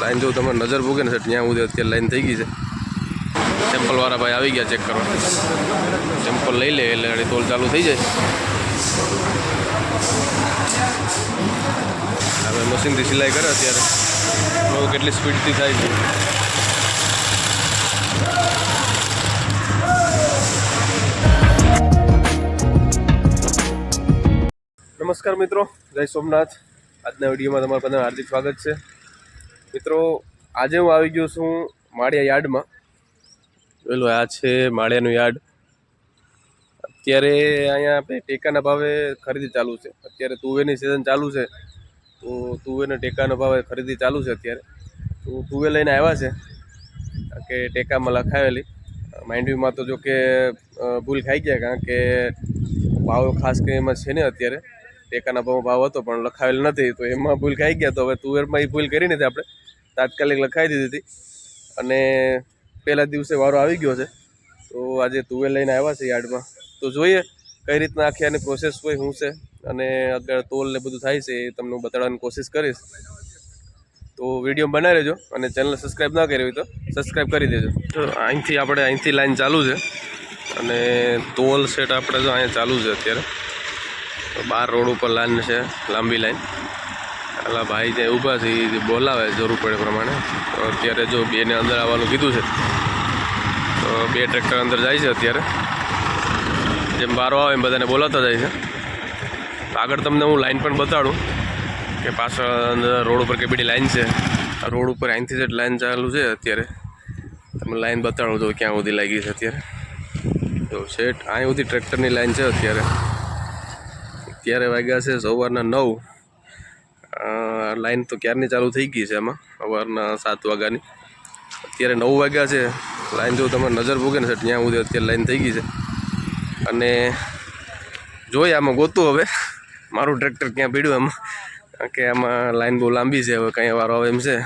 Line જો તમે નજર ભૂગે ને ત્યાં સુધી અત્યારે લાઈન થઈ ગઈ છે. સેમ્પલવાળા ભાઈ આવી ગયા ચેક કરવા. સેમ્પલ લઈ લે એટલે અડી તોલ ચાલુ થઈ જાય. હવે મશીનથી સિલાઈ કરે અત્યારે. બહુ કેટલી સ્પીડથી થાય છે. નમસ્કાર મિત્રો, જય સોમનાથ. આજના વિડીયોમાં તમારું બધાનું હાર્દિક સ્વાગત છે. મિત્રો, આજે હું આવી ગયો છું માળિયા યાર્ડમાં. પેલું આ છે માળિયાનું યાર્ડ. અત્યારે અહીંયા આપણે ટેકાના ભાવે ખરીદી ચાલુ છે. અત્યારે તુવેરની સિઝન ચાલુ છે. તો તુવેરના ટેકાના ભાવે ખરીદી ચાલુ છે અત્યારે. તો તુવેર લઈને આવ્યા છે. કે ટેકામાં લખાવેલી. માંડવીમાં તો જો કે ભૂલ ખાઈ ગયા કારણ કે ભાવ ખાસ કરી એમાં છે ને અત્યારે. ટેકાના ભાવ ભાવ હતો પણ લખાવેલ નથી. તો એમાં ભૂલ ખાઈ ગયા. તો હવે તુવેરમાં એ ભૂલ કરી નથી આપણે. તાત્કાલિક લખાવી દીધી હતી. અને પહેલા દિવસે વારો આવી ગયો છે. તો આજે તુવેર લઈને આવ્યા છે યાર્ડમાં. તો જોઈએ કઈ રીતના આખી આની પ્રોસેસ હોય, શું છે? અને આગળ તોલ ને બધું થાય છે એ તમને બતાડવાની કોશિશ કરીશ. તો વીડિયો બનાવી લેજો અને ચેનલ સબસ્ક્રાઈબ ના કરી હોય તો સબસ્ક્રાઈબ કરી દેજો. અહીંથી આપણે અહીંથી લાઈન ચાલુ છે. અને તોલ સેટ આપણે જો અહીંયા ચાલુ છે અત્યારે. બાર રોડ ઉપર લાઈન છે, લાંબી લાઈન એટલે ભાઈ જે ઊભા છે, એ બોલાવે જરૂર પડે પ્રમાણે. તો અત્યારે જો બેને અંદર આવવાનું કીધું છે, તો બે ટ્રેક્ટર અંદર જાય છે અત્યારે. જેમ બારો આવે એમ બધાને બોલાતા જાય છે. આગળ તમને હું લાઈન પણ બતાડું, કે પાછળ અંદર રોડ ઉપર કે બીડી લાઈન છે. રોડ ઉપર અહીંથી જ લાઈન ચાલુ છે અત્યારે. તમે લાઈન બતાડું તો ક્યાં સુધી લાગી છે અત્યારે. તો શેઠ, અહીં સુધી ટ્રેક્ટરની લાઈન છે અત્યારે. અત્યારે વાગ્યા છે સવારના નવ. લાઈન તો ક્યારની ચાલુ થઈ ગઈ છે એમાં સવારના સાત વાગ્યાની. અત્યારે નવ વાગ્યા છે. લાઈન જો તમે નજર ભૂગે ને ત્યાં સુધી અત્યારે લાઈન થઈ ગઈ છે. અને જોઈએ આમાં ગોતું હવે. મારું ટ્રેક્ટર ક્યાં પીડ્યું એમાં કે આમાં લાઈન બહુ લાંબી છે, હવે કંઈ વારો આવે એમ છે.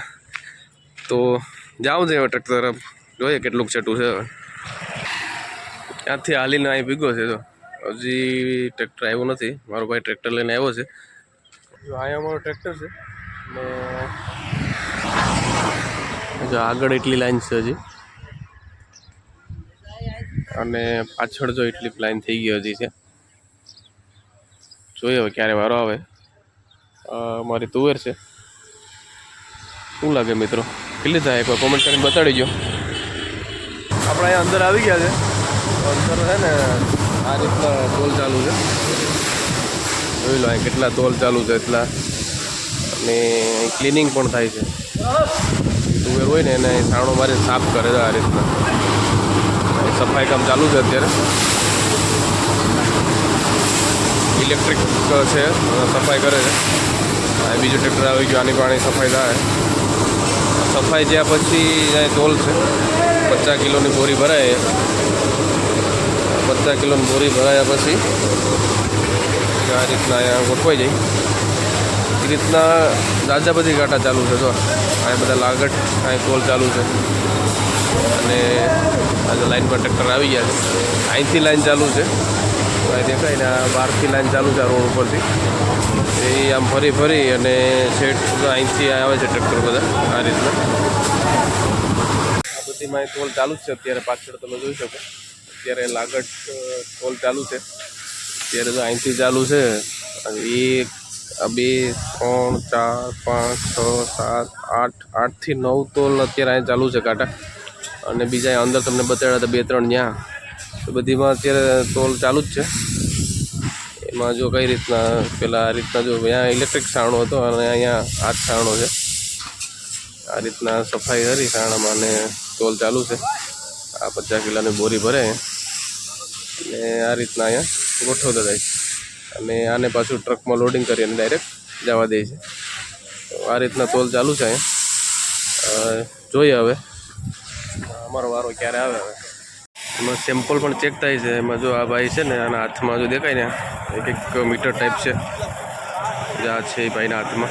તો જાઉં છે હવે ટ્રેક્ટર તરફ. જોઈએ કેટલુંક છેટું છે હવે. ત્યાંથી હાલીને અહીં ભીગો છે તો હજી ટ્રેક્ટર આવ્યું નથી. મારો ભાઈ ટ્રેક્ટર લઈને આવ્યો છે. જો અહીંયા અમારો ટ્રેક્ટર છે. અને જો આગળ એટલી લાઈન છે હજી. અને પાછળ જો એટલી લાઈન થઈ ગઈ હજી છે. જોઈએ હવે ક્યારે વારો આવે. મારી તુવેર છે. શું લાગે મિત્રો? કેટલી થાય? એકવાર કોમેન્ટ કરીને બતાડી દો આપણે અહીંયા અંદર આવી ગયા છે. અંદર છે ને આ રીતના બોલ ચાલુ છે. જોઈ લો અહીં કેટલા તોલ ચાલુ છે, એટલા. અને ક્લિનિંગ પણ થાય છે. તુવેર હોય ને એને છાણો મારી સાફ કરે છે આ રીતના. સફાઈ કામ ચાલુ છે અત્યારે. ઇલેક્ટ્રિક છે સફાઈ કરે છે. બીજું ટ્રેક્ટર આવી ગયું, આની પાણી સફાઈ થાય. સફાઈ જ્યાં પછી અહીં તોલ છે, પચાસ કિલોની બોરી ભરાય. પચાસ કિલોની બોરી ભરાયા પછી આ રીતના અહીંયા ગોઠવાઈ જાય. એ રીતના જાજા બધી ગાંઠા ચાલુ છે, જો. આ બધા લાગટ અહીં કોલ ચાલુ છે. અને આજે લાઈન પર ટ્રેક્ટર આવી ગયા છે. અહીંથી લાઈન ચાલુ છે. અહીં દેખાય ને આ બહારથી લાઈન ચાલુ છે રોડ ઉપરથી. એ આમ ફરી ફરી અને છેટ અહીંથી આવે છે ટ્રેક્ટર બધા, આ રીતના. આ બધીમાં અહીં ટોલ ચાલુ જ છે. અત્યારે પાછળ તમે જોઈ શકો. અત્યારે લાગટ કોલ ચાલુ છે. અત્યારે તો અહીંથી ચાલુ છે. એક બે, ત્રણ, ચાર, પાંચ, છ, સાત, આઠ, આઠથી નવ તોલ અત્યારે અહીં ચાલુ છે કાંટા. અને બીજા અંદર તમને બતાડ્યા હતા બે, ત્રણ ત્યાં તો બધીમાં અત્યારે તોલ ચાલુ જ છે. એમાં જો કઈ રીતના, પેલા આ રીતના જો અહીંયા ઇલેક્ટ્રિક છાણો હતો અને અહીંયા હાથ છાણો છે. આ રીતના સફાઈ કરી છાણામાં અને તોલ ચાલુ છે. આ પચાસ કિલોની બોરી ભરે. અને આ રીતના અહીંયા ગોઠવતા જાય છે. અને આને પાછું ટ્રકમાં લોડિંગ કરીને ડાયરેક્ટ જવા દે છે. આ રીતના તોલ ચાલુ છે જોઈએ હવે. અમારો વારો ક્યારે આવે હવે? એમાં સેમ્પલ પણ ચેક થાય છે. એમાં જો આ ભાઈ છે ને, આના હાથમાં જો દેખાય ને, એક એક મીટર ટાઈપ છે. જે છે એ ભાઈના હાથમાં.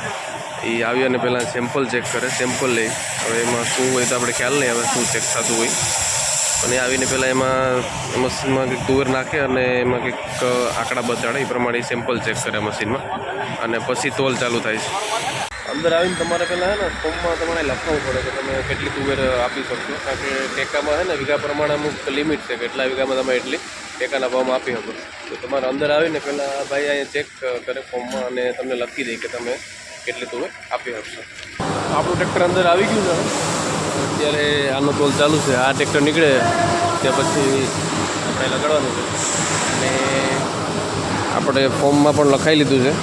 એ આવી અને પહેલાં સેમ્પલ ચેક કરે. સેમ્પલ લઈ. હવે એમાં શું હોય તો આપણે ખ્યાલ નહીં આવે શું ચેક થતું હોય. અને આવીને પહેલાં એમાં મશીનમાં કંઈક તુવેર નાખે અને એમાં કંઈક આંકડા બતાડે એ પ્રમાણે સેમ્પલ ચેક કરે મશીનમાં. અને પછી તોલ ચાલુ થાય છે. અંદર આવીને તમારે પહેલાં હે ને ફોર્મમાં તમારે લખવું પડે કે તમે કેટલી તુવેર આપી શકશો. કારણ કે ટેકામાં છે ને વીઘા પ્રમાણે અમુક લિમિટ છે કે એટલા વીઘામાં તમે એટલી ટેકાના ભાવમાં આપી શકો. તો તમારે અંદર આવીને પહેલાં ભાઈ અહીંયા ચેક કરે ફોર્મમાં અને તમને લખી દે કે તમે કેટલી તુવેર આપી શકશો આપણું ટ્રેક્ટર અંદર આવી ગયું છે. અત્યારે આનો તોલ ચાલુ છે. આ ટ્રેક્ટર નીકળે ત્યાં પછી આપણે લગાડવાનું છે. અને આપણે ફોર્મમાં પણ લખાઈ લીધું છે.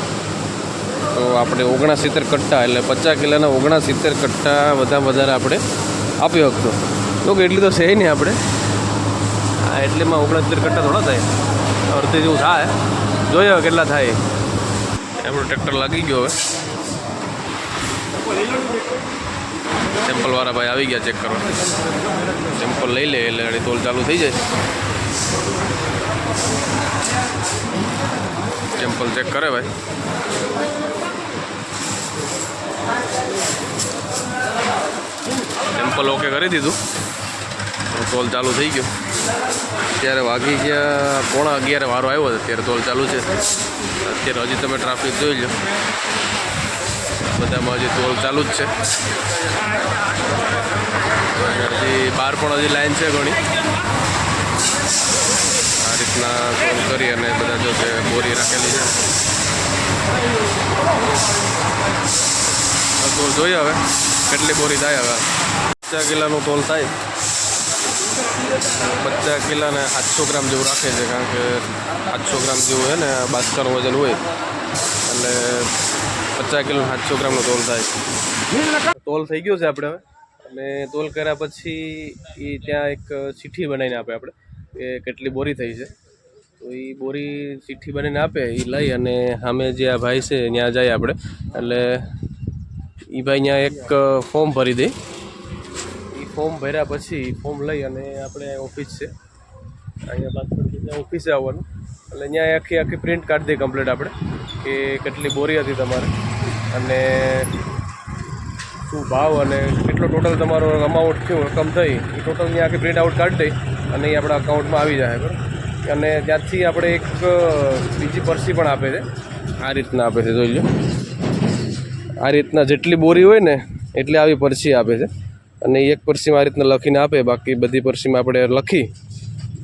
તો આપણે ઓગણસિત્તેર કટ્ટા, એટલે પચાસ કિલોના ઓગણસિત્તેર કટ્ટા વધારે વધારે આપણે આપી શકતો તો એટલી તો છે નહીં આપણે. હા, એટલેમાં ઓગણસિત્તેર કટ્ટા થોડા થાય. અડધી જેવું થાય. જોઈએ કેટલા થાય. આપણું ટ્રેક્ટર લાગી ગયો હવે. સેમ્પલ વાળા ભાઈ આવી ગયા ચેક કરવા. સેમ્પલ લઈ લે, એટલે અડી તોલ ચાલુ થઈ જાય. સેમ્પલ ચેક કરે ભાઈ. સેમ્પલ ઓકે કરી દીધું. તોલ ચાલુ થઈ ગયો. અત્યારે વાગી ગયા, પોણા અગિયારે વારો આવ્યો હતો અત્યારે તોલ ચાલુ છે. અત્યારે હજી તમે ટ્રાફિક જોઈ લો. બધામાં હજી તોલ ચાલુ જ છે. હજી બહાર પણ હજી લાઈન છે ઘણી. આ રીતના તોલ કરી અને બધા જો છે બોરી રાખેલી છે. તોલ જોઈએ હવે, કેટલી બોરી થાય હવે. પચાસ કિલોનું તોલ થાય. પચાસ કિલોને આઠસો ગ્રામ જેવું રાખે છે, કારણ કે આઠસો ગ્રામ જેવું હોય ને બાસકાનું વજન હોય. એટલે પચાસ કિલો સાતસો ગ્રામનો તોલ થાય તોલ થઈ ગયો છે આપણે હવે. અને તોલ કર્યા પછી એ ત્યાં એક ચિઠ્ઠી બનાવીને આપે આપણે, કે કેટલી બોરી થઈ છે. તો એ બોરી ચીઠ્ઠી બનાવીને આપે એ લઈ અને સામે જે આ ભાઈ છે ત્યાં જાય આપણે. એટલે એ ભાઈ ત્યાં એક ફોર્મ ભરી દે. એ ફોર્મ ભર્યા પછી ફોર્મ લઈ અને આપણે ઓફિસ છે. અહીંયા ત્યાં ઓફિસે આવવાનું. એટલે ત્યાં આખી આખી પ્રિન્ટ કાઢી દે કમ્પ્લીટ આપણે, કે કેટલી બોરી હતી તમારે. અને શું ભાવ અને કેટલો ટોટલ તમારો અમાઉન્ટ થયો રકમ થઈ, એ ટોટલ અહીંયા આખી પ્રિન્ટ આઉટ કાઢી દઈ અને એ આપણા અકાઉન્ટમાં આવી જાય, બરાબર? અને ત્યાંથી આપણે એક બીજી પરસી પણ આપે છે. આ રીતના આપે છે, જોઈ લો. આ રીતના જેટલી બોરી હોય ને, એટલી આવી પરસી આપે છે. અને એક પરસીમાં આ રીતના લખીને આપે, બાકી બધી પરસીમાં આપણે લખી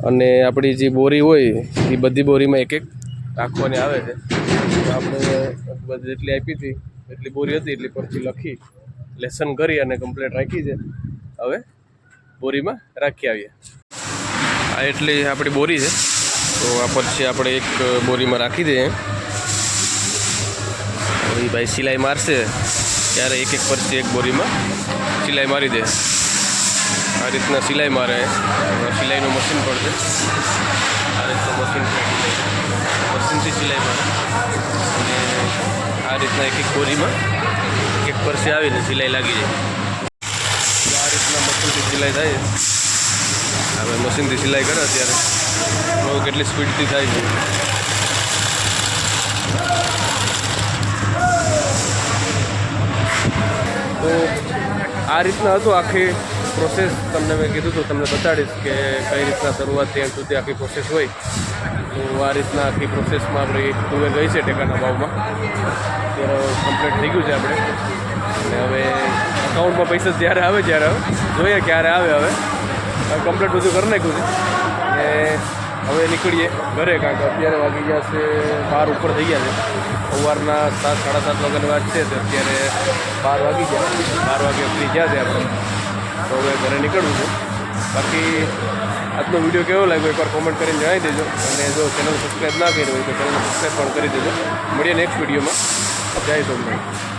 અને આપણી જે બોરી હોય, એ બધી બોરીમાં એક એક રાખવાની આવે છે. આપણે બધી જેટલી આપી હતી એટલી બોરી હતી, એટલી પરથી લખી લેસન કરી અને કમ્પ્લેટ રાખી છે. હવે બોરીમાં રાખી આવીએ. આ એટલી આપણી બોરી છે. તો આ પછી આપણે એક બોરીમાં રાખી દઈએ. ભાઈ સિલાઈ મારશે. ત્યારે એક એક પરથી એક બોરીમાં સિલાઈ મારી દે. આ રીતના સિલાઈ મારે. સિલાઈનું મશીન છે આ રીતનું મશીન મશીનથી સિલાઈ મારે. અને આ રીતના એક એક બોરીમાં એક પરસે આવીને સિલાઈ લાગી જાય. આ રીતના મશીનથી સિલાઈ થાય. હવે મશીનથી સિલાઈ કરે અત્યારે. બહુ કેટલી સ્પીડથી થાય છે. તો આ રીતના હતું આખી પ્રોસેસ તમને મેં કીધું હતું તમને બતાડીશ કે કઈ રીતના શરૂઆત ત્યાં સુધી આખી પ્રોસેસ હોય. તો આ રીતના આખી પ્રોસેસમાં આપણી તુવેર ગઈ છે ટેકાના ભાવમાં. ત્યારે કમ્પ્લીટ થઈ ગયું છે આપણે. અને હવે અકાઉન્ટમાં પૈસા જ્યારે આવે ત્યારે હવે જોઈએ ક્યારે આવે હવે. કમ્પ્લીટ બધું કરી નાખ્યું છે. અને હવે નીકળીએ ઘરે, કારણ કે અત્યારે વાગી ગયા છે, બાર ઉપર થઈ ગયા છે. સવારના સાત, સાડા સાત વાગ્યાની વાત છે, તો અત્યારે બાર વાગી ગયા. બાર વાગે ફ્રી ગયા છે આપણે. તો હવે ઘરે નીકળવું છે. બાકી આજનો વીડિયો કેવો લાગ્યો? એકવાર કોમેન્ટ કરીને જણાવી દેજો. અને જો ચેનલ સબસ્ક્રાઈબ ના કરી હોય તો ચેનલ સબસ્ક્રાઈબ પણ કરી દેજો. મળીએ નેક્સ્ટ વિડીયોમાં. જય સોમનાથ.